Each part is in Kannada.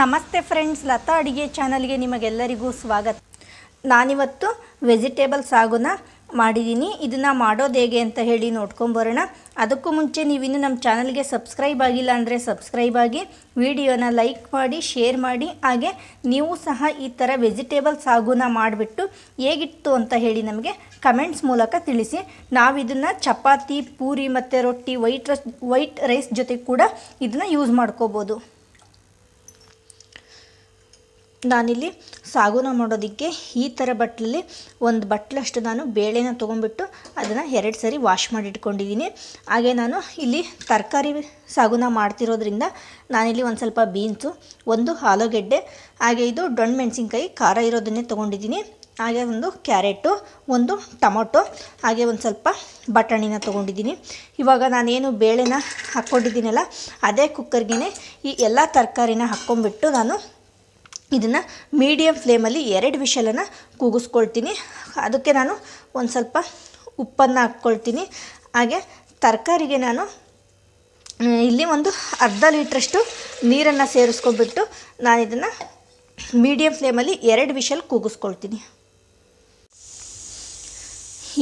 ನಮಸ್ತೆ ಫ್ರೆಂಡ್ಸ್, ಲತಾ ಅಡುಗೆ ಚಾನಲ್ಗೆ ನಿಮಗೆಲ್ಲರಿಗೂ ಸ್ವಾಗತ. ನಾನಿವತ್ತು ವೆಜಿಟೇಬಲ್ ಸಾಗುನ ಮಾಡಿದ್ದೀನಿ ಇದನ್ನು ಮಾಡೋದು ಹೇಗೆ ಅಂತ ಹೇಳಿ ನೋಡ್ಕೊಂಬರೋಣ ಅದಕ್ಕೂ ಮುಂಚೆ ನೀವಿನ್ನು ನಮ್ಮ ಚಾನಲ್ಗೆ ಸಬ್ಸ್ಕ್ರೈಬ್ ಆಗಿಲ್ಲ ಅಂದರೆ ಸಬ್ಸ್ಕ್ರೈಬ್ ಆಗಿ, ವಿಡಿಯೋನ ಲೈಕ್ ಮಾಡಿ, ಶೇರ್ ಮಾಡಿ. ಹಾಗೆ ನೀವು ಸಹ ಈ ಥರ ವೆಜಿಟೇಬಲ್ ಸಾಗುನ ಮಾಡಿಬಿಟ್ಟು ಹೇಗಿತ್ತು ಅಂತ ಹೇಳಿ ನಮಗೆ ಕಮೆಂಟ್ಸ್ ಮೂಲಕ ತಿಳಿಸಿ. ನಾವು ಇದನ್ನು ಚಪಾತಿ, ಪೂರಿ ಮತ್ತು ರೊಟ್ಟಿ, ವೈಟ್ ರಸ್, ವೈಟ್ ರೈಸ್ ಜೊತೆ ಕೂಡ ಇದನ್ನು ಯೂಸ್ ಮಾಡ್ಕೋಬೋದು. ನಾನಿಲ್ಲಿ ಸಾಗುನ ಮಾಡೋದಕ್ಕೆ ಈ ಥರ ಬಟ್ಲಲ್ಲಿ ಒಂದು ಬಟ್ಲಷ್ಟು ನಾನು ಬೇಳೆನ ತೊಗೊಂಡ್ಬಿಟ್ಟು ಅದನ್ನು ಎರಡು ಸರಿ ವಾಶ್ ಮಾಡಿ ಇಟ್ಕೊಂಡಿದ್ದೀನಿ ಹಾಗೆ ನಾನು ಇಲ್ಲಿ ತರಕಾರಿ ಸಾಗುನ ಮಾಡ್ತಿರೋದ್ರಿಂದ ನಾನಿಲ್ಲಿ ಒಂದು ಸ್ವಲ್ಪ ಬೀನ್ಸು, ಒಂದು ಆಲೂಗೆಡ್ಡೆ, ಹಾಗೆ ಇದು ಡೊಣ್ ಮೆಣಸಿನ್ಕಾಯಿ, ಖಾರ ಇರೋದನ್ನೇ ತೊಗೊಂಡಿದ್ದೀನಿ ಹಾಗೆ ಒಂದು ಕ್ಯಾರೆಟು, ಒಂದು ಟೊಮೊಟೊ, ಹಾಗೆ ಒಂದು ಸ್ವಲ್ಪ ಬಟಾಣಿನ ತೊಗೊಂಡಿದ್ದೀನಿ ಇವಾಗ ನಾನೇನು ಬೇಳೆನ ಹಾಕ್ಕೊಂಡಿದ್ದೀನಲ್ಲ ಅದೇ ಕುಕ್ಕರ್ಗೆ ಈ ಎಲ್ಲ ತರಕಾರಿನ ಹಾಕ್ಕೊಂಬಿಟ್ಟು ನಾನು ಇದನ್ನು ಮೀಡಿಯಮ್ ಫ್ಲೇಮಲ್ಲಿ ಎರಡು ವಿಷಲನ್ನು ಕೂಗಿಸ್ಕೊಳ್ತೀನಿ. ಅದಕ್ಕೆ ನಾನು ಒಂದು ಸ್ವಲ್ಪ ಉಪ್ಪನ್ನು ಹಾಕ್ಕೊಳ್ತೀನಿ. ಹಾಗೆ ತರಕಾರಿಗೆ ನಾನು ಇಲ್ಲಿ ಒಂದು ಅರ್ಧ ಲೀಟ್ರಷ್ಟು ನೀರನ್ನು ಸೇರಿಸ್ಕೊಂಡ್ಬಿಟ್ಟು ನಾನು ಇದನ್ನು ಮೀಡಿಯಮ್ ಫ್ಲೇಮಲ್ಲಿ ಎರಡು ವಿಷಲ್ ಕೂಗಿಸ್ಕೊಳ್ತೀನಿ.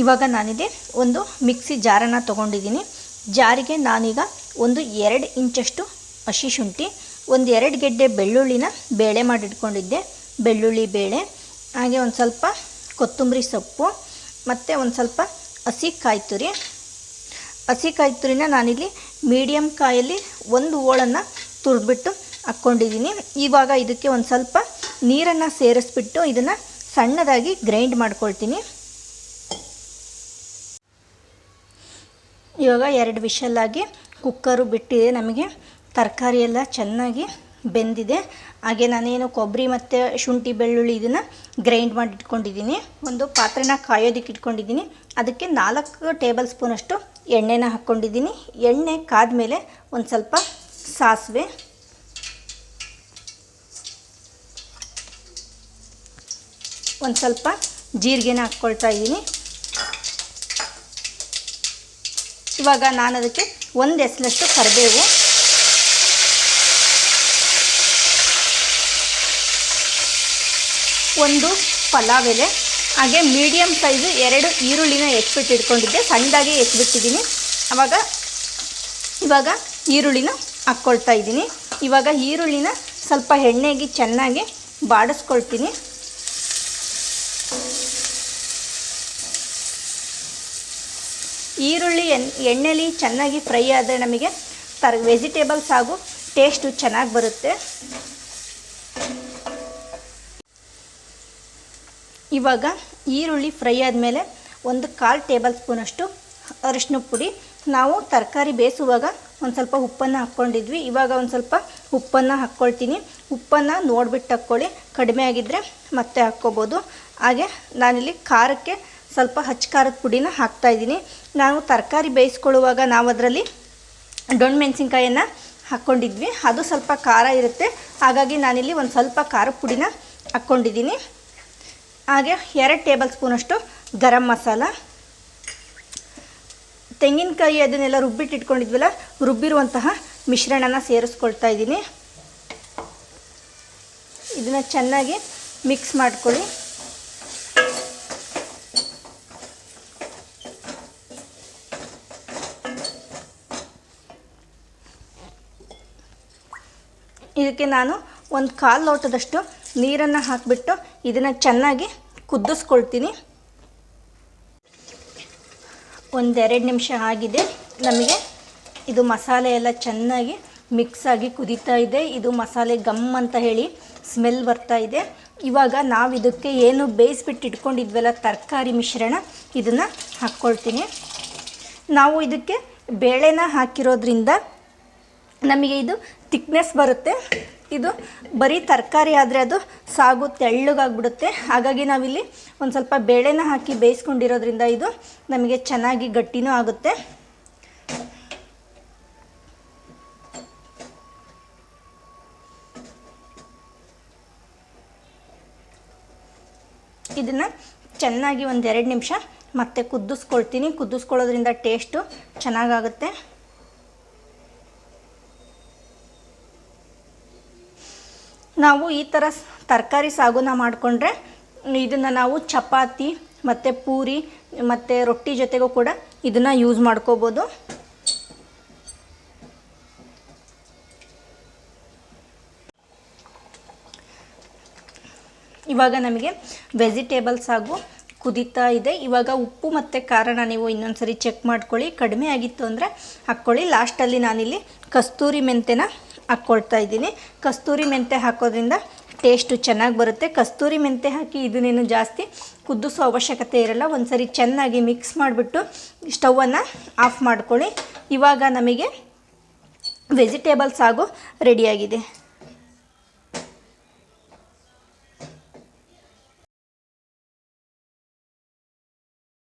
ಇವಾಗ ನಾನಿದೆ ಒಂದು ಮಿಕ್ಸಿ ಜಾರನ್ನು ತೊಗೊಂಡಿದ್ದೀನಿ. ಜಾರಿಗೆ ನಾನೀಗ ಒಂದು ಎರಡು ಇಂಚಷ್ಟು ಹಸಿ ಶುಂಠಿ ಒಂದು ಎರಡು ಗೆಡ್ಡೆ ಬೆಳ್ಳುಳ್ಳಿನ ಬೇಳೆ ಮಾಡಿಟ್ಕೊಂಡಿದ್ದೆ. ಬೆಳ್ಳುಳ್ಳಿ, ಬೇಳೆ, ಹಾಗೆ ಒಂದು ಸ್ವಲ್ಪ ಕೊತ್ತಂಬರಿ ಸೊಪ್ಪು, ಮತ್ತು ಒಂದು ಸ್ವಲ್ಪ ಹಸಿ ಕಾಯಿ ತುರಿ. ಹಸಿ ಕಾಯಿ ತುರಿನ ನಾನಿಲ್ಲಿ ಮೀಡಿಯಮ್ ಕಾಯಲ್ಲಿ ಒಂದು ಓಳನ್ನು ತುರಿದ್ಬಿಟ್ಟು ಹಾಕ್ಕೊಂಡಿದ್ದೀನಿ. ಇವಾಗ ಇದಕ್ಕೆ ಒಂದು ಸ್ವಲ್ಪ ನೀರನ್ನು ಸೇರಿಸ್ಬಿಟ್ಟು ಇದನ್ನು ಸಣ್ಣದಾಗಿ ಗ್ರೈಂಡ್ ಮಾಡ್ಕೊಳ್ತೀನಿ. ಇವಾಗ ಎರಡು ವಿಷಲ್ಲಾಗಿ ಕುಕ್ಕರು ಬಿಟ್ಟಿದೆ ನಮಗೆ. ತರಕಾರಿ ಎಲ್ಲ ಚೆನ್ನಾಗಿ ಬೆಂದಿದೆ. ಹಾಗೆ ನಾನೇನು ಕೊಬ್ಬರಿ ಮತ್ತು ಶುಂಠಿ ಬೆಳ್ಳುಳ್ಳಿ ಇದನ್ನು ಗ್ರೈಂಡ್ ಮಾಡಿ ಇಟ್ಕೊಂಡಿದ್ದೀನಿ ಒಂದು ಪಾತ್ರೆನ ಕಾಯೋದಕ್ಕೆ ಇಟ್ಕೊಂಡಿದ್ದೀನಿ. ಅದಕ್ಕೆ ನಾಲ್ಕು ಟೇಬಲ್ ಸ್ಪೂನಷ್ಟು ಎಣ್ಣೆನ ಹಾಕ್ಕೊಂಡಿದ್ದೀನಿ. ಎಣ್ಣೆ ಕಾದ್ಮೇಲೆ ಒಂದು ಸ್ವಲ್ಪ ಸಾಸಿವೆ. ಒಂದು ಸ್ವಲ್ಪ ಜೀರಿಗೆನ ಹಾಕ್ಕೊಳ್ತಾ ಇದ್ದೀನಿ. ಇವಾಗ ನಾನು ಅದಕ್ಕೆ ಒಂದು ಎಸಲಷ್ಟು ಕರಿಬೇವು. ಒಂದು ಪಲಾವ್ ಎಲೆ ಹಾಗೆ ಮೀಡಿಯಮ್ ಸೈಜು ಎರಡು ಈರುಳ್ಳಿನ ಎಚ್ಬಿಟ್ಟು ಇಟ್ಕೊಂಡಿದ್ದೆ. ಸಣ್ಣದಾಗಿ ಎಚ್ಬಿಟ್ಟಿದ್ದೀನಿ ಆವಾಗ ಇವಾಗ ಈರುಳ್ಳಿನ ಹಾಕ್ಕೊಳ್ತಾ ಇದ್ದೀನಿ. ಇವಾಗ ಈರುಳ್ಳಿನ ಸ್ವಲ್ಪ ಎಣ್ಣೆಗೆ ಚೆನ್ನಾಗಿ ಬಾಡಿಸ್ಕೊಳ್ತೀನಿ. ಈರುಳ್ಳಿ ಎನ್ ಎಣ್ಣೆಲಿ ಚೆನ್ನಾಗಿ ಫ್ರೈ ಆದರೆ ನಮಗೆ ತರ್ ವೆಜಿಟೇಬಲ್ಸ್ ಹಾಗೂ ಟೇಸ್ಟು ಚೆನ್ನಾಗಿ ಬರುತ್ತೆ. ಇವಾಗ ಈರುಳ್ಳಿ ಫ್ರೈ ಆದಮೇಲೆ ಒಂದು ಕಾಲು ಟೇಬಲ್ ಸ್ಪೂನಷ್ಟು ಅರಿಶಿನ ಪುಡಿ. ನಾವು ತರಕಾರಿ ಬೇಯಿಸುವಾಗ ಒಂದು ಸ್ವಲ್ಪ ಉಪ್ಪನ್ನು ಹಾಕ್ಕೊಂಡಿದ್ವಿ. ಇವಾಗ ಒಂದು ಸ್ವಲ್ಪ ಉಪ್ಪನ್ನು ಹಾಕ್ಕೊಳ್ತೀನಿ. ಉಪ್ಪನ್ನು ನೋಡಿಬಿಟ್ಟು ಹಾಕ್ಕೊಳ್ಳಿ. ಕಡಿಮೆ ಆಗಿದ್ದರೆ ಮತ್ತೆ ಹಾಕ್ಕೋಬೋದು. ಹಾಗೆ ನಾನಿಲ್ಲಿ ಖಾರಕ್ಕೆ ಸ್ವಲ್ಪ ಹಚ್ಚ ಖಾರದ ಪುಡಿನ ಹಾಕ್ತಾಯಿದ್ದೀನಿ ನಾವು ತರಕಾರಿ ಬೇಯಿಸ್ಕೊಳ್ಳುವಾಗ ನಾವು ಅದರಲ್ಲಿ ಡೊಣ್ ಮೆಣಸಿನ್ಕಾಯನ್ನು ಹಾಕ್ಕೊಂಡಿದ್ವಿ. ಅದು ಸ್ವಲ್ಪ ಖಾರ ಇರುತ್ತೆ. ಹಾಗಾಗಿ ನಾನಿಲ್ಲಿ ಒಂದು ಸ್ವಲ್ಪ ಖಾರದ ಪುಡಿನ ಹಾಕ್ಕೊಂಡಿದ್ದೀನಿ. ಹಾಗೆ ಎರಡು ಟೇಬಲ್ ಸ್ಪೂನಷ್ಟು ಗರಂ ಮಸಾಲ. ತೆಂಗಿನಕಾಯಿ ಅದನ್ನೆಲ್ಲ ರುಬ್ಬಿಟ್ಟಿಟ್ಕೊಂಡಿದ್ವಲ್ಲ ರುಬ್ಬಿರುವಂತಹ ಮಿಶ್ರಣನ ಸೇರಿಸ್ಕೊಳ್ತಾ ಇದ್ದೀನಿ. ಇದನ್ನು ಚೆನ್ನಾಗಿ ಮಿಕ್ಸ್ ಮಾಡ್ಕೊಳ್ಳಿ. ಇದಕ್ಕೆ ನಾನು ಒಂದು ಕಾಲು ಲೋಟದಷ್ಟು ನೀರನ್ನು ಹಾಕಿಬಿಟ್ಟು ಇದನ್ನು ಚೆನ್ನಾಗಿ ಕುದಿಸ್ಕೊಳ್ತೀನಿ. ಒಂದೆರಡು ನಿಮಿಷ ಆಗಿದೆ. ನಮಗೆ ಇದು ಮಸಾಲೆ ಎಲ್ಲ ಚೆನ್ನಾಗಿ ಮಿಕ್ಸ್ ಆಗಿ ಕುದೀತಾ ಇದೆ. ಇದು ಮಸಾಲೆ ಗಮ್ ಅಂತ ಹೇಳಿ ಸ್ಮೆಲ್ ಬರ್ತಾ ಇದೆ. ಇವಾಗ ನಾವು ಇದಕ್ಕೆ ಏನು ಬೇಯಿಸ್ಬಿಟ್ಟು ಇಟ್ಕೊಂಡಿದ್ವಲ್ಲ ತರಕಾರಿ ಮಿಶ್ರಣ, ಇದನ್ನು ಹಾಕ್ಕೊಳ್ತೀನಿ. ನಾವು ಇದಕ್ಕೆ ಬೇಳೆನ ಹಾಕಿರೋದ್ರಿಂದ ನಮಗೆ ಇದು ತಿಕ್ನೆಸ್ ಬರುತ್ತೆ. ಇದು ಬರೀ ತರಕಾರಿ ಆದರೆ ಅದು ಸಾಗು ತೆಳ್ಳಗಾಗ್ಬಿಡುತ್ತೆ. ಹಾಗಾಗಿ ನಾವಿಲ್ಲಿ ಒಂದು ಸ್ವಲ್ಪ ಬೇಳೆನ ಹಾಕಿ ಬೇಯಿಸ್ಕೊಂಡಿರೋದ್ರಿಂದ ಇದು ನಮಗೆ ಚೆನ್ನಾಗಿ ಗಟ್ಟಿನೂ ಆಗುತ್ತೆ. ಇದನ್ನು ಚೆನ್ನಾಗಿ ಒಂದೆರಡು ನಿಮಿಷ ಮತ್ತೆ ಕುದಿಸ್ಕೊಳ್ತೀನಿ. ಕುದಿಸ್ಕೊಳ್ಳೋದ್ರಿಂದ ಟೇಸ್ಟು ಚೆನ್ನಾಗಾಗುತ್ತೆ. ನಾವು ಈ ಥರ ತರಕಾರಿ ಸಾಗುನ ಮಾಡಿಕೊಂಡ್ರೆ ಇದನ್ನು ನಾವು ಚಪಾತಿ, ಮತ್ತು ಪೂರಿ, ಮತ್ತು ರೊಟ್ಟಿ ಜೊತೆಗೂ ಕೂಡ ಇದನ್ನು ಯೂಸ್ ಮಾಡ್ಕೋಬೋದು. ಇವಾಗ ನಮಗೆ ವೆಜಿಟೇಬಲ್ಸ್ ಹಾಗೂ ಕುದೀತಾ ಇದೆ. ಇವಾಗ ಉಪ್ಪು ಮತ್ತು ಖಾರನ ನೀವು ಇನ್ನೊಂದ್ಸರಿ ಚೆಕ್ ಮಾಡ್ಕೊಳ್ಳಿ. ಕಡಿಮೆ ಆಗಿತ್ತು ಅಂದರೆ ಹಾಕ್ಕೊಳ್ಳಿ. ಲಾಸ್ಟಲ್ಲಿ ನಾನಿಲ್ಲಿ ಕಸ್ತೂರಿ ಮೆಂತೆನ ಹಾಕ್ಕೊಳ್ತಾ ಇದ್ದೀನಿ. ಕಸ್ತೂರಿ ಮೆಂತೆ ಹಾಕೋದ್ರಿಂದ ಟೇಸ್ಟು ಚೆನ್ನಾಗಿ ಬರುತ್ತೆ. ಕಸ್ತೂರಿ ಮೆಂತೆ ಹಾಕಿ ಇದನ್ನೇನು ಜಾಸ್ತಿ ಕುದಿಸೋ ಅವಶ್ಯಕತೆ ಇರಲ್ಲ. ಒಂದ್ಸರಿ ಚೆನ್ನಾಗಿ ಮಿಕ್ಸ್ ಮಾಡಿಬಿಟ್ಟು ಸ್ಟವನ್ನು ಆಫ್ ಮಾಡ್ಕೊಳ್ಳಿ. ಇವಾಗ ನಮಗೆ ವೆಜಿಟೇಬಲ್ಸ್ ಆಗು ರೆಡಿಯಾಗಿದೆ